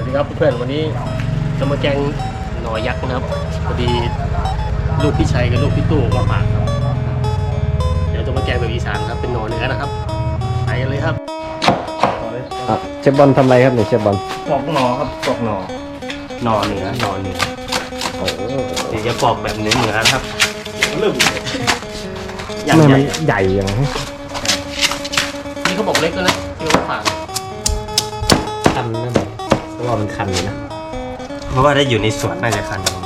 วัสดีครับเพื่อนๆวันนี้จะมาแกงหน่อยักษ์นะครับพอดีลูกพี่ชัยกับลูกพี่ตู้มาฝากครับเดี๋ยวจะมาแกงแบบอีสานครับเป็นหน่อเนื้อนะครับไปกันเลยครับอะเชฟบอลทำอะไรครับเนี่ยเชฟบอลปอกหน่อครับปอกหน่อหน่อเนื้อหน่อเนื้อโอ้โหเดี๋ยวจะปอกแบบเนื้อเนื้อครับเริ่มอย่างทำไมใหมัญ่นใหญ่อย่างนี้นี่เขาบอกเล็กแล้วนะ ว่ามันคันอยู่นะ เพราะว่าได้อยู่ในสวนน่าจะคันอยู่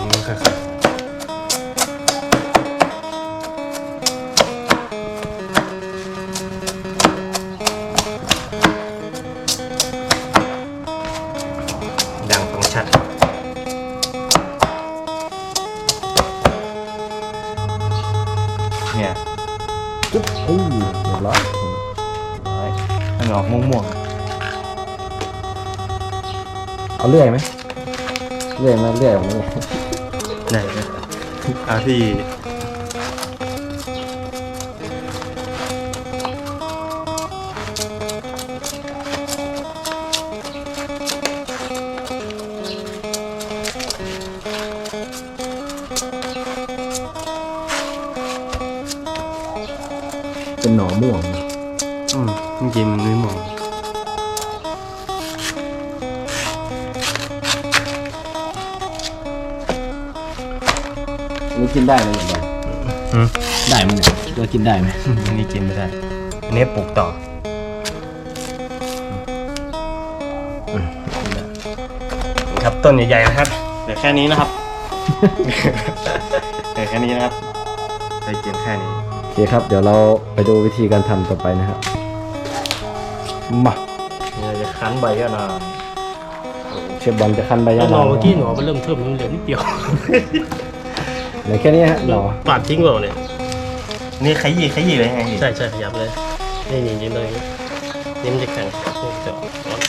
พี่ เป็นหน่อม่วง อืมจริงๆมันไม่มอง นนี้กินได้ไหมเนี่ยบอลอืมได้ไหมเนี่ยเรากินได้ไหมอันนี้กินไม่ได้อันนี้ปลูกต่ออืมครับต้นใหญ่ๆนะครับเหลือแค่นี้นะครับเหลือแค่นี้นะครับได้กินแค่นี้โอเคครับ เดี๋ยวเราไปดูวิธีการทำต่อไปนะครับมานี่เราจะคั้นใบก็นานเชฟบอลจะคั้นใบแล้ยาวหน่อวเมื่อกี้หน่อมันเริ่มเทิมมันเหลือนิดเดียว เหลือแค่นี้ฮะหน่อปาดทิ้งเปล่าเนี่ยนี่ขยี้ขยี้เลยไงใช่ใช่ขยับเลยนี่นี่นี่เลยนี่มันจะแข็งนี่มันจะร้อน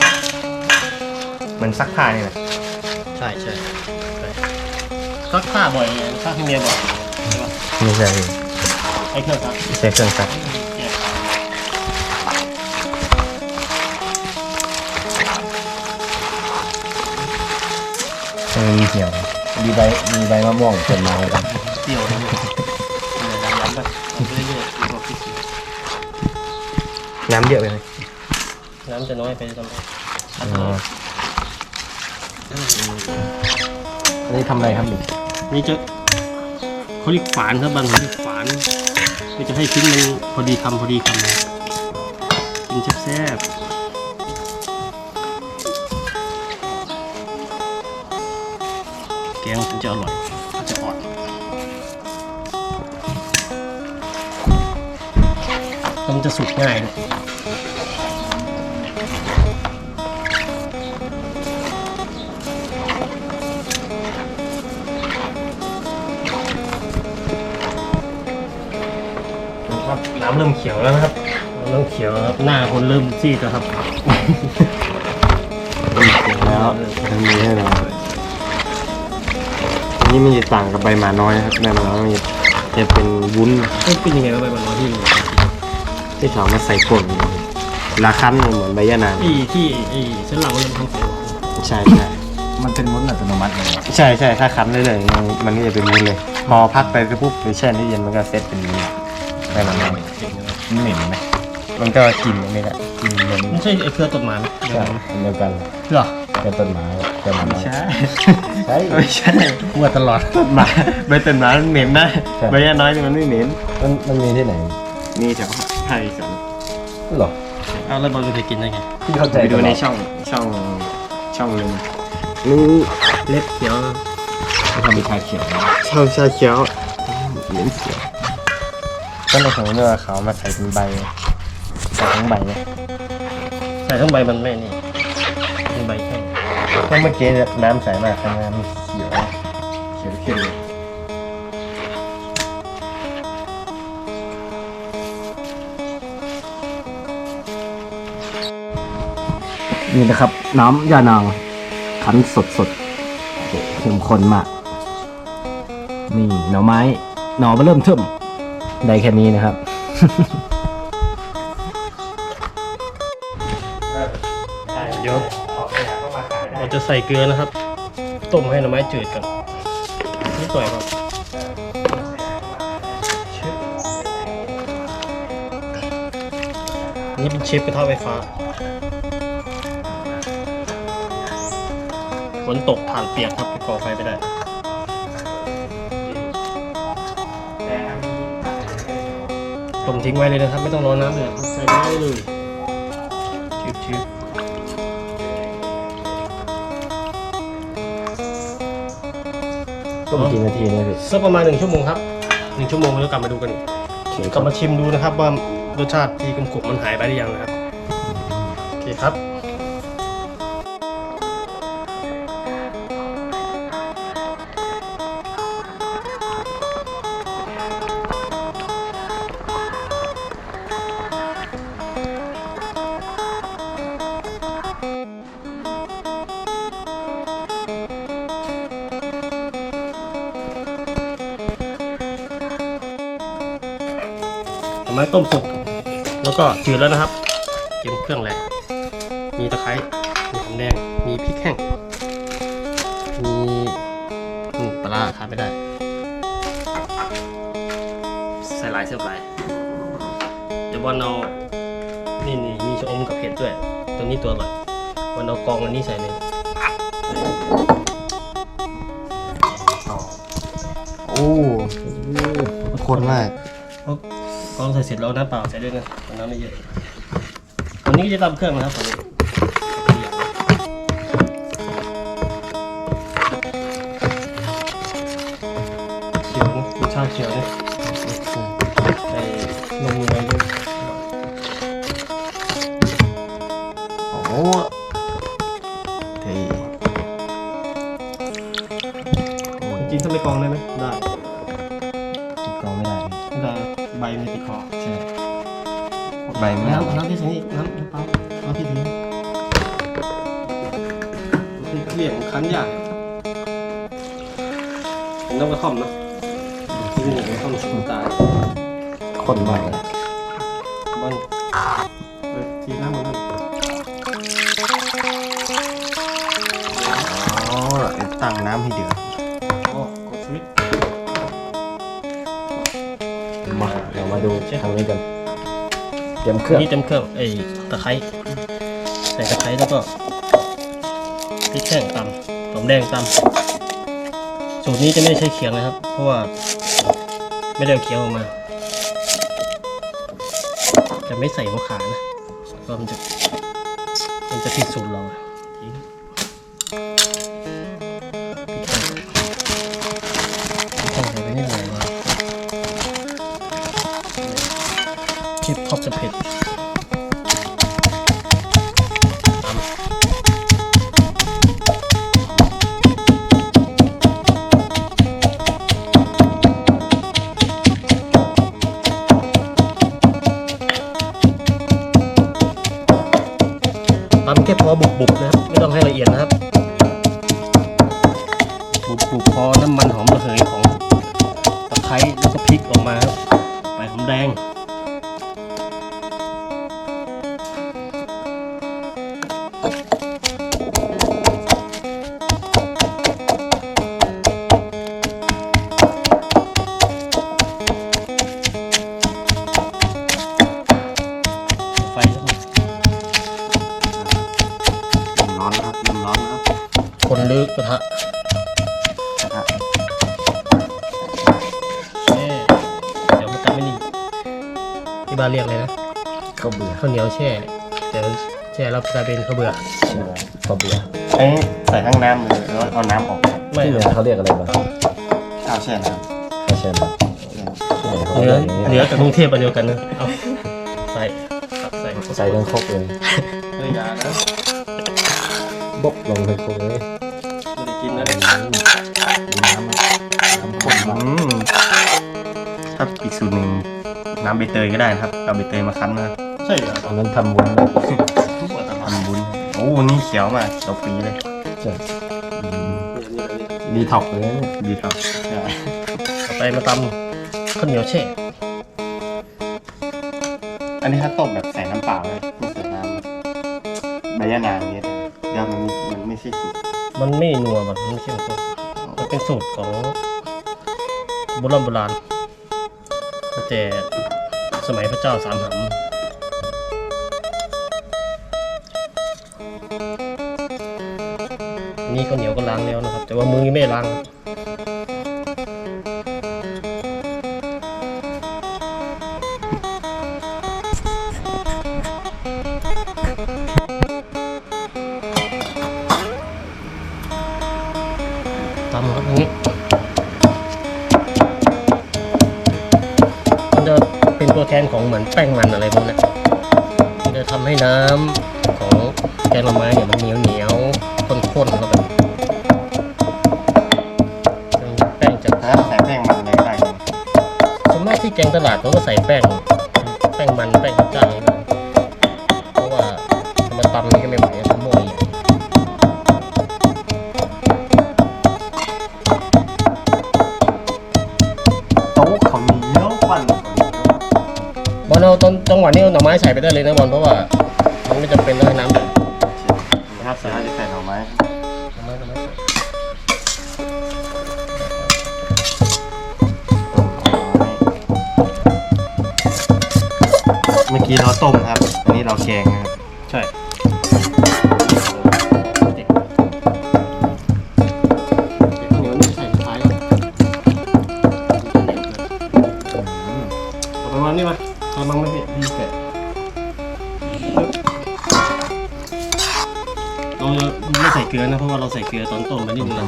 เหมือนซักผ้านี่แหละใช่ใช่ใช่ซักผ้าบ่อยซักให้เมียบ่อยใช่ปะไม่ใช่ไอ้เครื่องซักใช้เครื่องซักมันเหี่ยว มีใบมีใบมะม่วงเป็นไม้ครับเปรี้ยวนะเนี่ยเออย้ำๆไปเรื่อยๆบอกพี่สิน้ำเยอะไปไหมน้ำจะน้อยไปทำไมอ๋ออันนี้ทำอะไรครับนี่นี่จะเขาเรียกฝานครับบางคนเรียกฝานก็จะให้ชิ้นมันพอดีคำพอดีคำเลยกินแซ่บ แกงมันจะอร่อยมันจะอ่อนแล้วมันจะสุกง่ายด้วยครับน้ำเริ่มเขียวแล้วนะครับเริ่มเขียวแล้วครับหน้าคนเริ่มซีดแล้วครับแล้วทำนี้ให้เราอั นนี้มันจะต่างกับใบหมาน้อยนะครับใบหมาน้อยมันจะจะเป็นวุ้นเอ้ยเป็นยังไงวะใบบัวลอยที่นี่ที่เขาเอามาใส่ป่นเวลาคั้นมันเหมือนใบยะนางที่ที่ไอ้เส้นหลังมันเริ่มทำเสียงใช่ใช่มันเป็นมุ้นอัตโนมัติเลยใช่ใช่ถ้าคั้นเลยๆมันมันก็จะเป็นวุ้นเลย พอพักไปปุ๊บไปแช่ในเย็นมันก็เซตเป็นวุ้นใบหมาน้อยมันเหม็นไหมมันก็กลินนี่แหละกลินเหมือนไม่ใช่ไอ้เครือต้นไม้ไหมใช่อันเดียวกันเหรอ เป็นต้นไม้ ต้นไม้ใช่ใช่ไม่ใช่มั่วตลอดต้นไม้ใบต้นไม้มันเหม็นนะใช่ใบยะน้อยนี่มันไม่เหม็นมันมันมีที่ไหนมีแถวไทยกันหรอเอาแล้วบอลจะไปกินได้ไงพี่เข้าใจไปดูในตลอช่องช่องช่องหนึงนี่เล็บเขียวเขาทำเป็นชาเขียวนะช่องชาเขียวเหม็นเขียวก็ในของเนื้อเขามาใส่เป็นใบใส่ทั้งใบเลยใส่ทั้งใบมันไม่นี่มีใบแค่ เพราะเมื่อกี้น้ำใสมากข้างน้ำเขียวเขียวเข้มเลยนี่นะครับ น้ำยานางคั้นสดสดเข้มข้นมาก นี่หน่อไม้ หน่อมาเริ่มเทิมได้แค่นี้นะครับ จะใส่เกลือนะครับ ต้มให้หน่อไม้จืดกันนิดหน่อยครับนี่เป็นเชฟกระทะไฟฟ้าฝนตกถ่านเปียกครับไปก่อไฟไม่ได้ต้มทิ้งไว้เลยนะครับ ไม่ต้องรอน้ำเลยใส่ได้เลย มกี่นาทีเนี่ยพี่สักประมาณหนึ่งชั่วโมงครับหนึ่งชั่วโมงแล้วกลับมาดูกันอีกโอเคกลับมาชิมดูนะครับว่ารสชาติที่กลมๆมันหายไปหรือยังนะครับโอเคครับ ไม้ต้มสุก แล้วก็จืดแล้วนะครับเตรียมเครื่องเลยมีตะไคร้ มีหอมแดง มีพริกแห้ง มีนี่ปลาร้าขาดไม่ได้ ใส่ลายเสื้อลายเดี๋ยวบอลเอา นี่นี่มีชะอมกับเผ็ดด้วย ตัวนี้ตัวอร่อยบอลเอากองอันนี้ใส่เลยโอ้คนมากเพรา กองใส่เสร็จแล้วน้ำเปล่าใส่ด้วยนะน้ำไม่เยอะวันนี้ก็จะตำเครื่องนะครับผม ที่นี่กระท่อมสูตายข้นมากเลยมันเปิดทีน้ำมันนั่นอ๋อตั้งน้ำให้เดือดอ๋อกดสวิตช์มาเรามาดูทางนี้กันเตรียมเครื่องนี่เต็มเครื่องไอ้ตะไคร้ใส่ตะไคร้แล้วก็พริกแห้งตำหอมแดงตำสูตรนี้จะไม่ใช้เขียงนะครับ เพราะว่า ไม่ได้เคี้ยวออกมา จะไม่ใส่หัวขานะก็มันจะมันจะผิดสูตรเราอะทิ้งพริกแห้งพริกแห้งใส่ไปนิดหน่อยว่าชิปท็อปจะเผ็ด แค่พอบุบๆนะครับ ไม่ต้องให้ละเอียดนะครับ บุบๆพอน้ำมันหอมระเหยของตะไคร้แล้วก็พริกออกมาครับใบหอมแดง กกระทะกระทะเอ๊ะเดี๋ยวมันจะไม่นี่ที่บ้านเรียกเลยนะข้าวเบื่อข้าวเหนียวแช่แต่มันแช่แล้วกลายเป็นข้าวเบื่อใช่ไหมข้าวเบื่อเอ้ยใส่ทั้งน้ำเลยแล้วเอาน้ำออกครับไม่ที่เหนือเขาเรียกอะไรบ้างข้าวแช่น้ข้าวแช่น้ำที่เหนือเขาเหนืเรีอยกอย่างนี้เหนือกับกรุงเทพอันเดียวกันนะเอาใส่ตักใส่ใส่ทั้งครกเลยเฮ้ยอยานะบกลงทั้งครกเลย ไม่ได้กินนะน้ำน้ำข้นำมากอืมถ้าอีกสูตรหนึ่งน้ำใบเตยก็ได้นะครับ เอาใบเตยมาคั้นนะครับใช่เหรออันนั้นทำวุ้นนะทุกคนทำทำบุญโอ้นี่เขียวมากเขียวปีเลยใช่อืมเนี่ยเนี่ยเนี่ยดีท็อกเลยนะเนี่ยดีครับต่อไปมาตำข้าวเหนียวแช่อันนี้ถ้าต้มแบบใส่น้ำเปล่าเลยไม่ใส่น้ำใบยะนางอย่างเงี้ยดแล้วมันมันไม่ใช่สูตร มันไม่นัวมันไม่ใช่สูตรมันเป็นสูตรของโบราณโบราณตั้งแต่สมัยพระเจ้าสามหำนี่ข้าวเหนียวก็ล้างแล้วนะครับ แต่ว่ามือไม่ล้าง เหมือนแป้งมัน จังหวะนี้เอาหน่อไม้ใส่ไปได้เลยนะบอลเพราะว่ามันไม่จำเป็นต้องให้น้ำเดือดนะครับเสร็จแล้วจะใส่หน่อไม้หน่อไม้หน่อไม้ใส่เมื่อกี้เราต้มครับ อันนี้เราแกงนะครับ ใช่เด็กเหนียวนี่ใส่ท้า ยแล้วเอาประมาณนี้มาทำมังไม่ผิดพี่แกะเราไม่ใส่เกลือนะเพราะว่าเราใส่เกลือตอนต้มไปนิดนึงนะ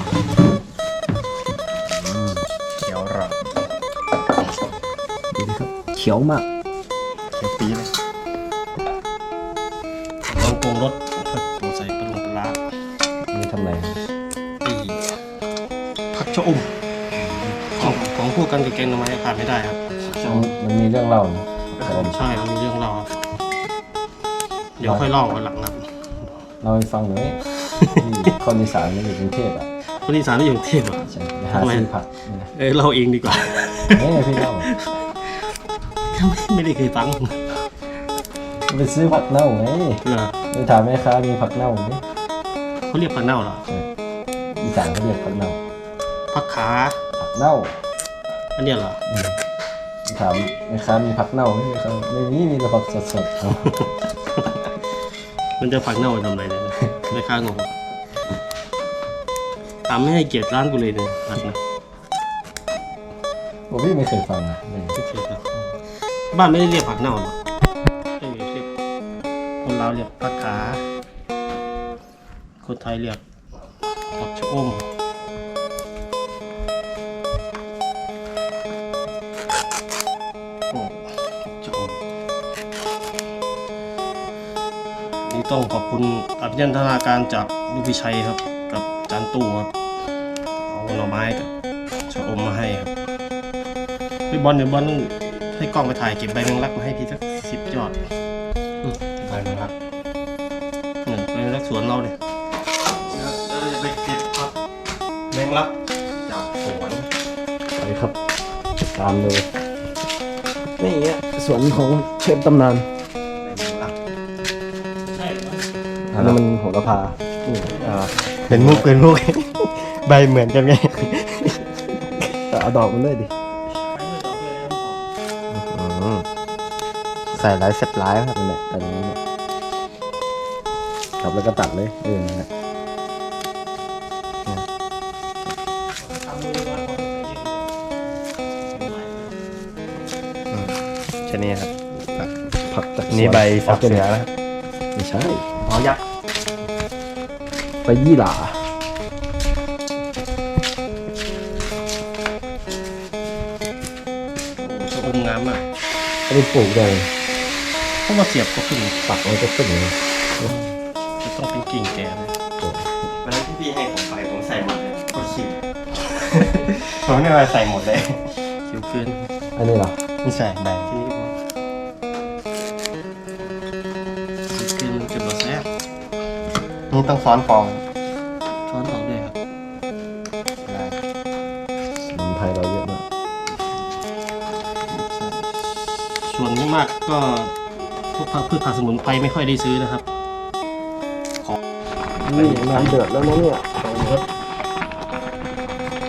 เขียวหรอดูดิครับเขียวมากเขียวปีเลยลองปรุงรสเราใส่ปลาลงปลาร้านี่ทำอะไรครับอีผักชะอมของของพวกกันกับแกงหน่อไม้ขาดไม่ได้ครับ มันมันมีเรื่องเล่านะ แต่ผมใช่มันมีเรื่องเราครับเดี๋ยวค่อยเล่าวันหลังครับเล่าให้ฟังหน่อยที่คนอีสานมันอยู่กรุงเทพอะคนอีสานไม่อยู่กรุงเทพเหรอใช่ไปหาทำไมซื้อผักนี่นะเออเล่าเองดีกว่าเฮ้ยพี่เล่าไม่ได้เคยฟังไปซื้อผักเน่าไงเหรอไปถามแม่ค้ามีผักเน่าไหมเขาเรียกผักเน่าเหรออีสานเขาเรียกผักเน่าผักขาผักเน่าอันเนี้ยเหรออืม ถามแม่ค้ามีผักเน่าไหมเขาไม่มีมีแต่ผักสดๆเอามันจะผักเน่าไปทำอะไรเนี่ยไม่ค้างงตามไม่ให้เกียรติร้านกูเลยเนี่ยผักนะผมพี่ไม่เคยฟังนะเลยไม่เคยครับบ้านไม่ได้เรียกผักเน่าหรอกเออเรียกคนลาวเรียกผักขาคนไทยเรียกผักชะอม ต้องขอบคุณอภิยันทนาการจากลูกพิชัยครับ กับจานตู้ครับเอาหน่อไม้กับชะอมมาให้ครับพี่บอลเดี๋ยวบอลต้องให้กล้องไปถ่ายเก็บใบแมงลักมาให้พี่สักสิบยอดอืมไปนะครับเหมือนไปรักสวนเราเลยเราจะไปเก็บผักแมงลักจากสวนไปครับ ตามเลยนี่อะสวนของเชฟตำนาน อันนั้นมันโหระพาอ่าเป็นมุกเป็นมุก ใบเหมือนกันไงแต่เอาดอกมันด้วยดิอืมใส่หลายเสร็จหลายครับนั่นแหละอันนี้เนี่ยครับแล้วก็ตัดเลยเออนั่นแหละชนี้ครับ ผักจากสวนี่ใบสับเสือนะนะครับไม่ใช่ อ๋อยักษ์ใบยี่หร่าชะอมงามมากไม่ได้ปลูกเลยเพราะว่าเสียบก็ขึ้นปักไว้ก็ขึ้นเลยจะต้องเป็นกิ่งแก่เลยวันนั้นที่พี่ให้ผมไปผมใส่หมดเลยก็ชิวผมไม่มาใส่หมดเลยเขียวเกินอันนี้เหรอไม่ใส่ใบที นี่ต้องซ้อนฟองช้อนออกด้วยครับได้สมุนไพรเราเยอะมากส่วนนี้มากก็พวกผักพืชผักสมุนไพรไม่ค่อยได้ซื้อนะครับของนี่น้ำเดือดแล้วนะเนี่ยลองดูครับ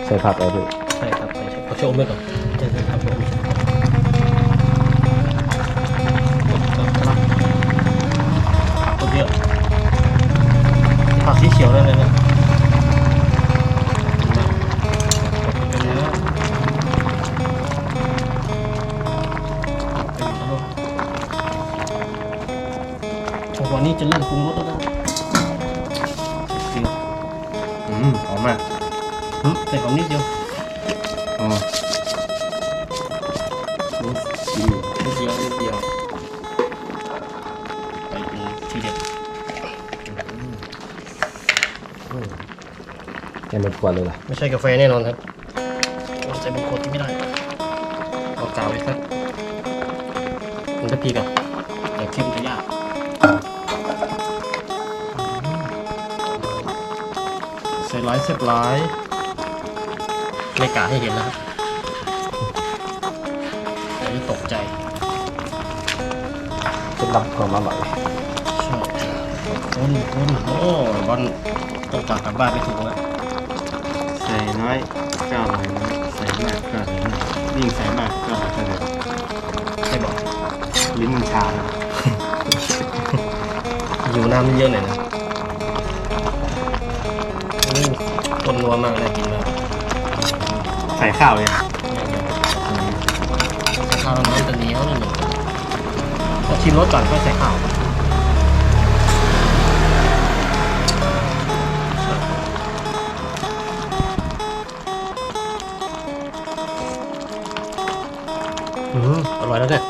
ใส่ผักอะไรด้วยใช่ครับใช่ใช่เอาโชว์ไว้ก่อน ยังเป็นขวดเลยล่ะ ไม่ใช่กาแฟแน่นอนครับเราใส่เป็นขวดที่ไม่ได้เอากาวไว้สักมันจะพีก่อนเดี๋ยวคลิปมันจะยากใส่ร้ายเสียบร้ายไม่กะให้เห็นนะครับเดี๋ยวจะตกใจเคล็ดลับความอร่อยใช่คนคนโอ้บอลต้องกลับกลับบ้านไปถูกแล้วใส่ น้อยก็อร่อยนะใส่มากก็อร่อยนะยิ่งใส่มากก็อร่อยเท่าเดิมใช่บอกลิ้นมันชาแล้วอยู่น้ำเยอะหน่อยนะนี่คนนัวมากเลยกินมากใส่ข้าวเลยใส่ข้าวน้ำจะเหนียวนิดหนึ่งพอชิมรสก่อนค่อยใส่ข้าว ร่อยแล้วเนี่ย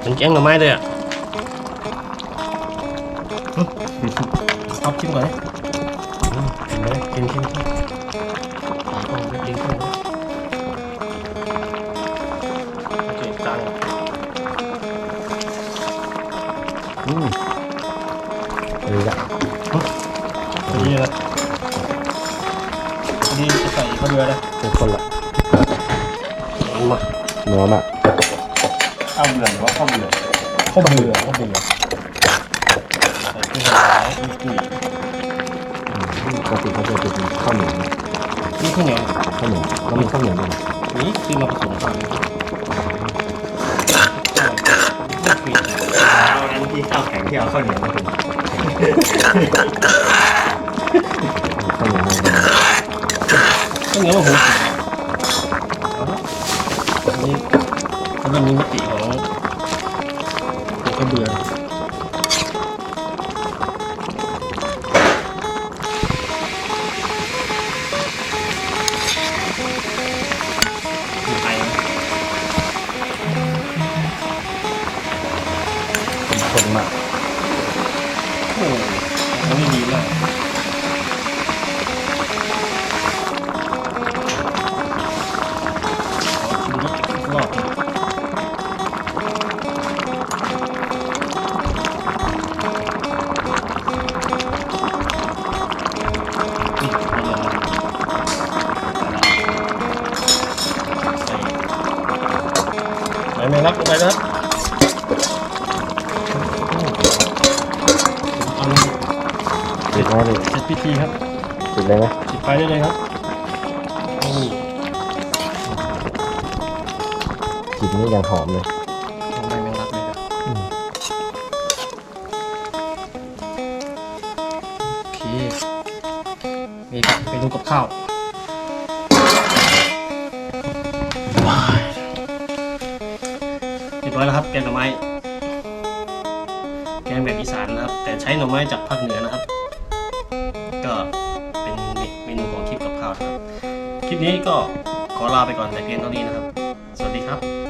เป็นแกงหน่อไม้เลยอะอืมเอาชิมก่อนเลยอืมกินเลยกินกินกินหาของไปกินข้าวเลยโอเคตังค์อืมนี่ละนี่นะนี่จะใส่ข้าวเรือเลยเป็นคนละเอามานัวมาก ข้าวเบื่อหรือว่าข้าวเบื่อข้าวเบื่อข้าวเบื่อใส่กุ้งหายมีกุ้งปกติเขาจะเป็นข้าวเหนียวนี่ข้าวเหนียวข้าวเหนียวแล้วมีข้าวเหนียวด้วยนี่ซื้อมาผสมกันไม่ฟรีเอาอันที่ข้าวแข็งที่เอาข้าวเหนียวมาถึงมีข้าวเหนียวให้ด้วยข้าวเหนียวมาหุงอันนี้เขาเริ่มมีมิติของของ ดิเสร็จพิธีครับติดเลยไหมปิดไฟได้เลยครับนี่กลิ่นนี่ยังหอมเลยทำไมแมงลักเลยนะอืมโอเคนี่ครับไปดูกับข้าวว้ายเรียบร้อยแล้วครับแกงหน่อไม้ แกงแบบอีสานนะครับ แต่ใช้หน่อไม้จากภาคเหนือนะครับ คลิปนี้ก็ขอลาไปก่อนแต่เพียงเท่านี้นะครับ สวัสดีครับ